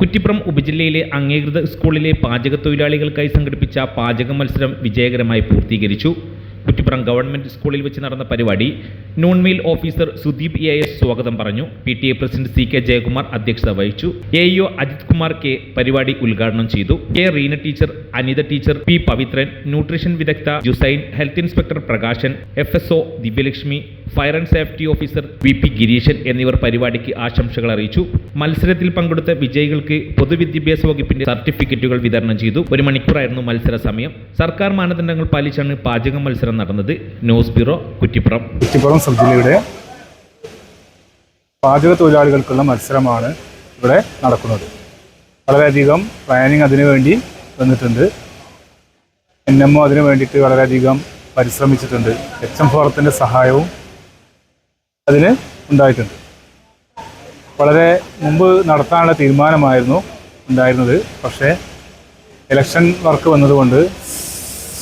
കുറ്റിപ്പുറം ഉപജില്ലയിലെ അംഗീകൃത സ്കൂളിലെ പാചക തൊഴിലാളികൾക്കായി സംഘടിപ്പിച്ച പാചക മത്സരം വിജയകരമായി പൂർത്തീകരിച്ചു. കുറ്റിപ്പുറം ഗവൺമെന്റ് സ്കൂളിൽ വെച്ച് നടന്ന പരിപാടി noon meal officer Sudeep A S സ്വാഗതം പറഞ്ഞു. P T A president C K Jayakumar അധ്യക്ഷത വഹിച്ചു. A EO Ajith Kumar K പരിപാടി ഉദ്ഘാടനം ചെയ്തു. K Reena teacher Anitha teacher P Pavithran nutrition വിദഗ്ധ Jusain health inspector Prakashan F S O Divyalakshmi fire and safety officer V P Gireeshan എന്നിവർ പരിപാടിക്ക് ആശംസകൾ അറിയിച്ചു. മത്സരത്തിൽ പങ്കെടുത്ത വിജയികൾക്ക് പൊതുവിദ്യാഭ്യാസ വകുപ്പിന്റെ സർട്ടിഫിക്കറ്റുകൾ വിതരണം ചെയ്തു. ഒരു മണിക്കൂറായിരുന്നു മത്സര സമയം. സർക്കാർ മാനദണ്ഡങ്ങൾ പാലിച്ചാണ് പാചക മത്സരം നടന്നത്. News bureau Kuttippuram. Kuttippuram sub ജില്ലയുടെ പാചക തൊഴിലാളികൾക്കുള്ള മത്സരമാണ് ഇവിടെ നടക്കുന്നത്. വളരെയധികം പ്ലാനിങ് അതിനുവേണ്ടി വന്നിട്ടുണ്ട്. എൻ എം ഒ അതിനു വേണ്ടിയിട്ട് വളരെയധികം പരിശ്രമിച്ചിട്ടുണ്ട്. എച്ച് എം ഫോറത്തിന്റെ സഹായവും അതിന് ഉണ്ടായിട്ടുണ്ട്. വളരെ മുമ്പ് നടത്താനുള്ള തീരുമാനമായിരുന്നു ഉണ്ടായിരുന്നത്. പക്ഷേ ഇലക്ഷൻ വർക്ക് വന്നതുകൊണ്ട്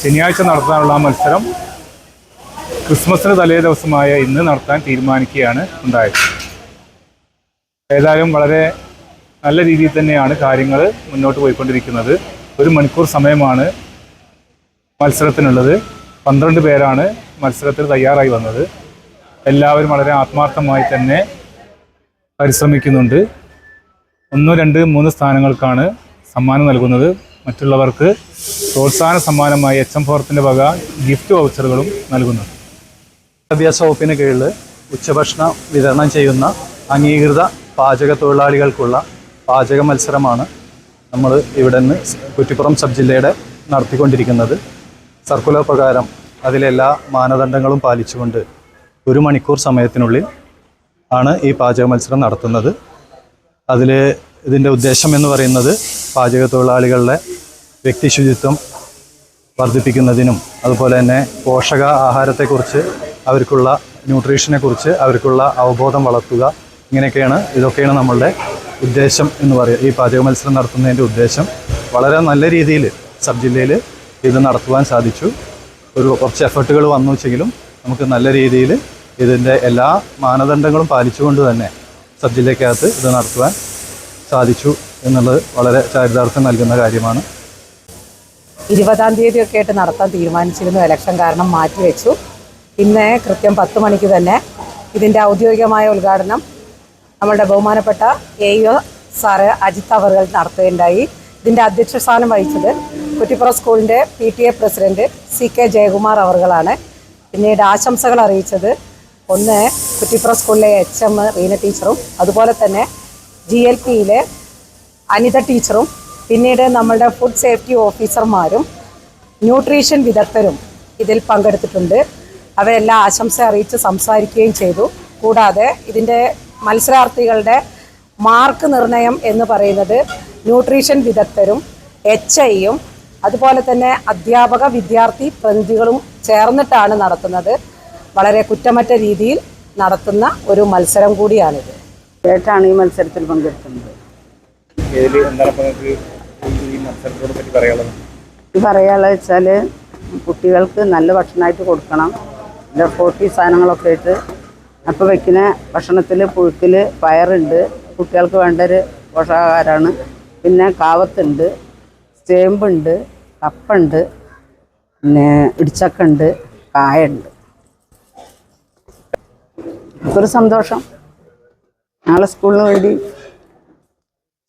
ശനിയാഴ്ച നടത്താനുള്ള മത്സരം ക്രിസ്മസിന് തലേ ദിവസമായ ഇന്ന് നടത്താൻ തീരുമാനിക്കുകയാണ് ഉണ്ടായത്. ഏതായാലും വളരെ നല്ല രീതിയിൽ തന്നെയാണ് കാര്യങ്ങൾ മുന്നോട്ട് പോയിക്കൊണ്ടിരിക്കുന്നത്. ഒരു മണിക്കൂർ സമയമാണ് മത്സരത്തിനുള്ളത്. പന്ത്രണ്ട് പേരാണ് മത്സരത്തിൽ തയ്യാറായി വന്നത്. എല്ലാവരും വളരെ ആത്മാർത്ഥമായി തന്നെ പരിശ്രമിക്കുന്നുണ്ട്. ഒന്ന് രണ്ട് മൂന്ന് സ്ഥാനങ്ങൾക്കാണ് സമ്മാനം നൽകുന്നത്. മറ്റുള്ളവർക്ക് പ്രോത്സാഹന സമ്മാനമായി എച്ച് എം ഫോറത്തിന്റെ വക ഗിഫ്റ്റ് വൗച്ചറുകളും നൽകുന്നു. വിദ്യാഭ്യാസ വകുപ്പിന് കീഴിൽ ഉച്ചഭക്ഷണം വിതരണം ചെയ്യുന്ന അംഗീകൃത പാചക തൊഴിലാളികൾക്കുള്ള പാചക മത്സരമാണ് നമ്മൾ ഇവിടെ നിന്ന് കുറ്റിപ്പുറം സബ് ജില്ലയുടെ നടത്തിക്കൊണ്ടിരിക്കുന്നത്. സർക്കുലർ പ്രകാരം അതിലെല്ലാ മാനദണ്ഡങ്ങളും പാലിച്ചുകൊണ്ട് ഒരു മണിക്കൂർ സമയത്തിനുള്ളിൽ ആണ് ഈ പാചക മത്സരം നടത്തുന്നത്. അതിൽ ഇതിന്റെ ഉദ്ദേശം എന്ന് പറയുന്നത് പാചക തൊഴിലാളികളുടെ വ്യക്തി ശുചിത്വം വർദ്ധിപ്പിക്കുന്നതിനും അതുപോലെ തന്നെ പോഷക ആഹാരത്തെക്കുറിച്ച് അവർക്കുള്ള ന്യൂട്രീഷനെ കുറിച്ച് അവർക്കുള്ള അവബോധം വളർത്തുക ഇങ്ങനെയൊക്കെയാണ് ഇതൊക്കെയാണ് നമ്മളുടെ ഉദ്ദേശം എന്ന് പറയുക ഈ പാചക മത്സരം നടത്തുന്നതിന്റെ ഉദ്ദേശം. വളരെ നല്ല രീതിയിൽ സബ് ജില്ലയിൽ ഇത് നടത്തുവാൻ സാധിച്ചു. ഒരു കുറച്ച് എഫർട്ടുകൾ വന്നു വെച്ചെങ്കിലും നമുക്ക് നല്ല രീതിയിൽ ഇതിന്റെ എല്ലാ മാനദണ്ഡങ്ങളും പാലിച്ചുകൊണ്ട് തന്നെ സബ് ജില്ലയ്ക്കകത്ത് ഇത് നടത്തുവാൻ സാധിച്ചു എന്നുള്ളത് വളരെ ചാരിതാർത്ഥ്യം നൽകുന്ന കാര്യമാണ്. ഇരുപതാം തീയതി ഒക്കെ ആയിട്ട് നടത്താൻ തീരുമാനിച്ചിരുന്നു ഇലക്ഷൻ കാരണം മാറ്റിവെച്ചു. ഇന്ന് കൃത്യം പത്ത് മണിക്ക് തന്നെ ഇതിന്റെ ഔദ്യോഗികമായ ഉദ്ഘാടനം നമ്മളുടെ ബഹുമാനപ്പെട്ട എ യു സാറ് അജിത് അവർ നടത്തുകയുണ്ടായി. ഇതിന്റെ അധ്യക്ഷ സ്ഥാനം വഹിച്ചത് കുറ്റിപ്പുറ സ്കൂളിന്റെ P T A president C K Jayakumar അവർകളാണ് പിന്നീട് ആശംസകൾ അറിയിച്ചത് ഒന്ന് കുറ്റിപ്പുറ സ്കൂളിലെ എച്ച് എം റീന ടീച്ചറും അതുപോലെ തന്നെ ജി എൽ പിയിലെ അനിത ടീച്ചറും പിന്നീട് നമ്മളുടെ ഫുഡ് സേഫ്റ്റി ഓഫീസർമാരും ന്യൂട്രീഷൻ വിദഗ്ധരും ഇതിൽ പങ്കെടുത്തിട്ടുണ്ട്. അവരെല്ലാം ആശംസ അറിയിച്ച് സംസാരിക്കുകയും ചെയ്തു. കൂടാതെ ഇതിന്റെ മത്സരാർത്ഥികളുടെ മാർക്ക് നിർണയം എന്ന് പറയുന്നത് ന്യൂട്രീഷൻ വിദഗ്ധരും എച്ച് ഐയും അതുപോലെ തന്നെ അധ്യാപക വിദ്യാർത്ഥി പ്രതിനിധികളും ചേർന്നിട്ടാണ് നടത്തുന്നത്. വളരെ കുറ്റമറ്റ രീതിയിൽ നടത്തുന്ന ഒരു മത്സരം കൂടിയാണിത്. ഏട്ടാണ് ഈ മത്സരത്തിൽ പങ്കെടുക്കുന്നത്. പറയാനുള്ളത്? വെച്ചാൽ കുട്ടികൾക്ക് നല്ല ഭക്ഷണമായിട്ട് കൊടുക്കണം. ഫോർട്ടി സാധനങ്ങളൊക്കെ ആയിട്ട്. അപ്പോൾ വെക്കുന്ന ഭക്ഷണത്തിൽ പുഴുക്കിൽ പയറുണ്ട്. കുട്ടികൾക്ക് വേണ്ട ഒരു പോഷകാഹാരമാണ്. പിന്നെ കാവത്തുണ്ട് ചേമ്പുണ്ട് കപ്പുണ്ട് പിന്നെ ഇടിച്ചക്കുണ്ട് കായുണ്ട് ഒരു സന്തോഷം. നാളെ സ്കൂളിന് വേണ്ടി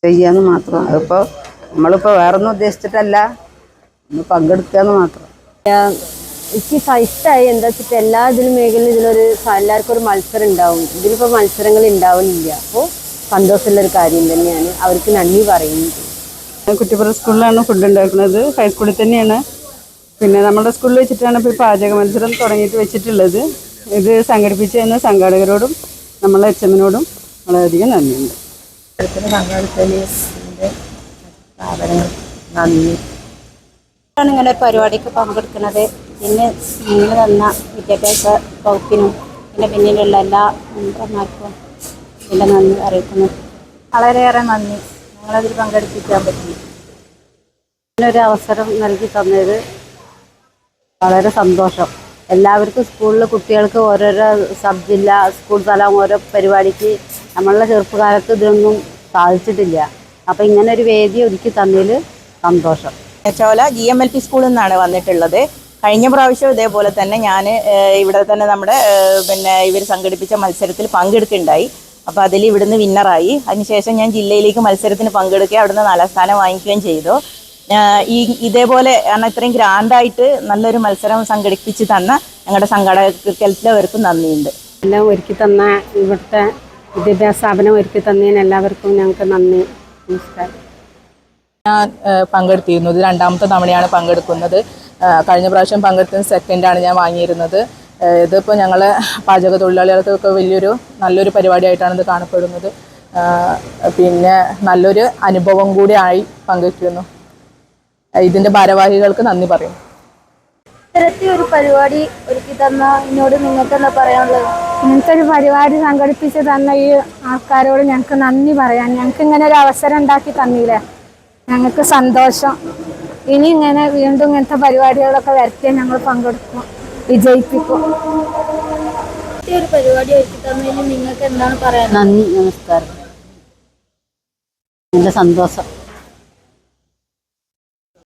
ചെയ്യാന്ന് മാത്രം. അതിപ്പോൾ നമ്മളിപ്പോൾ വേറൊന്നും ഉദ്ദേശിച്ചിട്ടല്ല. ഒന്ന് പങ്കെടുക്കുക എന്ന് മാത്രം എനിക്ക് ഫൈസ്റ്റായി എന്താ വെച്ചിട്ട് എല്ലാ ഇതിലും മേഖലയിലും ഇതിലൊരു എല്ലാവർക്കും ഒരു മത്സരം ഉണ്ടാവും. ഇതിലിപ്പോൾ മത്സരങ്ങൾ ഉണ്ടാവുന്നില്ല. അപ്പോൾ സന്തോഷമുള്ള ഒരു കാര്യം തന്നെയാണ്. അവർക്ക് നന്ദി പറയുന്നത് കുറ്റിപ്പുറം സ്കൂളിലാണ് ഫുഡ് ഉണ്ടാക്കുന്നത്. ഹൈസ്കൂളിൽ തന്നെയാണ്. പിന്നെ നമ്മുടെ സ്കൂളിൽ വെച്ചിട്ടാണ് ഇപ്പോൾ പാചക മത്സരം തുടങ്ങിയിട്ട് വെച്ചിട്ടുള്ളത്. ഇത് സംഘടിപ്പിച്ചതിന് സംഘാടകരോടും നമ്മളെ എച്ച് എമ്മിനോടും വളരെയധികം നന്ദിയുണ്ട്. ആണ് ഇങ്ങനെ ഒരു പരിപാടിക്ക് പങ്കെടുക്കുന്നത്. പിന്നെ നിങ്ങൾ തന്ന വിദ്യാഭ്യാസ വകുപ്പിനും പിന്നെ പിന്നിലുള്ള എല്ലാ മെമ്പർമാർക്കും എന്റെ നന്ദി അറിയിക്കുന്നു. വളരെയേറെ നന്ദി. ഞങ്ങളതിൽ പങ്കെടുപ്പിക്കാൻ പറ്റി. ഒരു അവസരം നൽകി തന്നത് വളരെ സന്തോഷം. എല്ലാവർക്കും സ്കൂളിൽ കുട്ടികൾക്ക് ഓരോരോ സബ് ജില്ല സ്കൂൾ തലം ഓരോ പരിപാടിക്ക് നമ്മളുടെ ചെറുപ്പകാലത്ത് ഇതൊന്നും സാധിച്ചിട്ടില്ല. അപ്പം ഇങ്ങനെ ഒരു വേദി ഒരുക്കി തന്നതിൽ സന്തോഷം. Chola G M L P സ്കൂളിൽ നിന്നാണ് വന്നിട്ടുള്ളത്. കഴിഞ്ഞ പ്രാവശ്യം ഇതേപോലെ തന്നെ ഞാൻ ഇവിടെ തന്നെ നമ്മുടെ പിന്നെ ഇവർ സംഘടിപ്പിച്ച മത്സരത്തിൽ പങ്കെടുക്കുന്നുണ്ടായി. അപ്പോൾ അതിൽ ഇവിടുന്ന് വിന്നറായി അതിനുശേഷം ഞാൻ ജില്ലയിലേക്ക് മത്സരത്തിന് പങ്കെടുക്കുകയും അവിടുന്ന് നാലാം സ്ഥാനം വാങ്ങിക്കുകയും ചെയ്തു. ഈ ഇതേപോലെ കാരണം ഇത്രയും ഗ്രാൻഡായിട്ട് നല്ലൊരു മത്സരം സംഘടിപ്പിച്ച് തന്ന ഞങ്ങളുടെ സംഘടകർക്കെല്ലാവർക്കും നന്ദിയുണ്ട്. എല്ലാം ഒരുക്കി തന്ന ഇവിടുത്തെ വിദ്യാഭ്യാസ സ്ഥാപനം ഒരുക്കി തന്നതിന് എല്ലാവർക്കും ഞങ്ങൾക്ക് നന്ദി നമസ്കാരം. ഞാൻ പങ്കെടുത്തിരുന്നു. ഇത് രണ്ടാമത്തെ തവണയാണ് പങ്കെടുക്കുന്നത്. കഴിഞ്ഞ പ്രാവശ്യം പങ്കെടുത്തത് സെക്കൻഡാണ് ഞാൻ വാങ്ങിയിരുന്നത്. ഇതിപ്പോൾ ഞങ്ങൾ പാചക തൊഴിലാളികൾക്കൊക്കെ വലിയൊരു നല്ലൊരു പരിപാടിയായിട്ടാണ് ഇത് കാണപ്പെടുന്നത്. പിന്നെ നല്ലൊരു അനുഭവം കൂടി ആയി പങ്കെടുക്കുന്നു ഇതിന്റെ ഭാരവാഹികൾക്ക് നന്ദി പറയും. ഇത്തരത്തിൽ ഒരു പരിപാടി ഒരുക്കി തന്ന എന്നോട് നിങ്ങൾക്ക് എന്താ പറയാനുള്ളത്? ഇങ്ങനത്തെ ഒരു പരിപാടി സംഘടിപ്പിച്ച് തന്ന ഈ ആൾക്കാരോട് ഞങ്ങൾക്ക് നന്ദി പറയാൻ. ഞങ്ങൾക്ക് ഇങ്ങനെ ഒരു അവസരം ഉണ്ടാക്കി തന്നില്ലേ? ഞങ്ങൾക്ക് സന്തോഷം. ഇനി ഇങ്ങനെ വീണ്ടും ഇങ്ങനത്തെ പരിപാടികളൊക്കെ വരട്ടെ ഞങ്ങൾ പങ്കെടുക്കും. വിജയിപ്പിക്കും. ഒരു പരിപാടി ഒരുക്കി തന്നതിൽ നിങ്ങൾക്ക് എന്താണ് പറയാൻ നന്ദി നമസ്കാരം. നല്ല സന്തോഷം.